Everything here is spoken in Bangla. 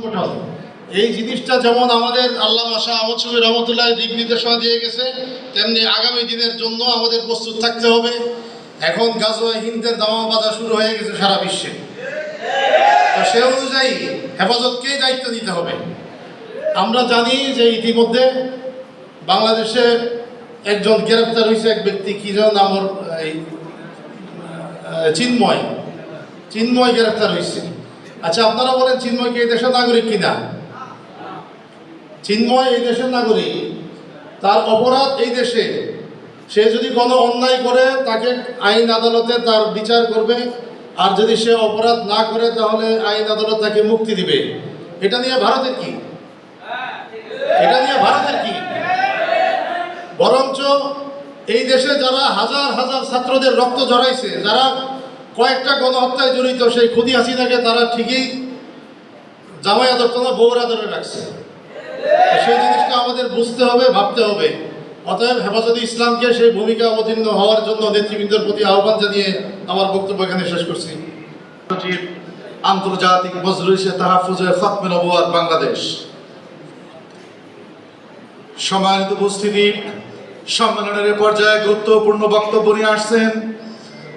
সংগঠন এই জিনিসটা যেমন আমাদের আল্লাহ মাসা আহমদ শফি রহমতুল্লাহ দিক নির্দেশনা দিয়ে গেছে, তেমনি আগামী দিনের জন্য আমাদের প্রস্তুত থাকতে হবে। এখন গাজওয়া হিন্দের দামা বাজা শুরু হয়ে গেছে সারা বিশ্বে। তো সে অনুযায়ী হেফাজতকেই দায়িত্ব নিতে হবে। আমরা জানি যে ইতিমধ্যে বাংলাদেশে একজন গ্রেপ্তার হয়েছে এক ব্যক্তি, কি যেন এই চিন্ময়। চিন্ময় গ্রেপ্তার হয়েছে। আচ্ছা আপনারা বলেন, চিন্ময় কি এই দেশের নাগরিক কিনা? চিন্ময় এই দেশের নাগরিক, তার অপরাধ এই দেশে। সে যদি কোনো অন্যায় করে, তাকে আইন আদালতে তার বিচার করবে। আর যদি সে অপরাধ না করে, তাহলে আইন আদালত তাকে মুক্তি দিবে। এটা নিয়ে ভারতের কি? এটা নিয়ে ভারতের কি? বরঞ্চ এই দেশে যারা হাজার হাজার ছাত্রদের রক্ত ঝরাইছে, যারা কয়েকটা গণহত্যায় জড়িত সেই খুদি হাসিনাকে তারা ঠিকই জামাই আদর না বউর আদরে রাখছে সেই জিনিসটা আমাদের বুঝতে হবে, ভাবতে হবে। অতএব হেফাজতে ইসলামকে সেই ভূমিকা অবতীর্ণ হওয়ার জন্য নেতৃবৃন্দের প্রতি আহ্বান জানিয়ে আমার বক্তব্য এখানে শেষ করছি। আন্তর্জাতিক মজলিসে তাহাফুজে খতমে নবুয়াত বাংলাদেশ। সম্মানিত উপস্থিতি, সম্মেলনের পর্যায়ে গুরুত্বপূর্ণ বক্তব্য নিয়ে আসছেন